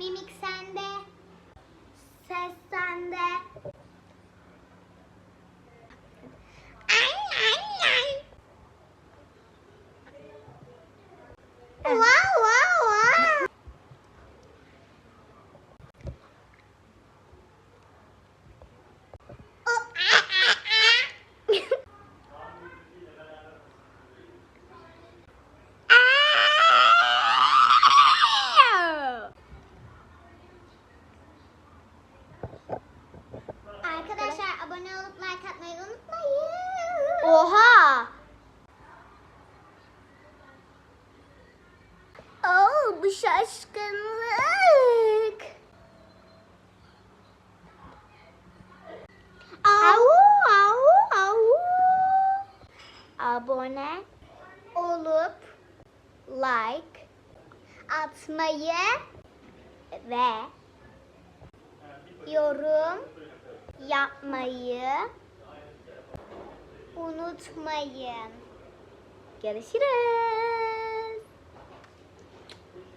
Мимика. Oha! Oh bu şaşkınlık. Au au au. Abone olup like atmayı ve yorum yapmayı unutmayın. Görüşürüz.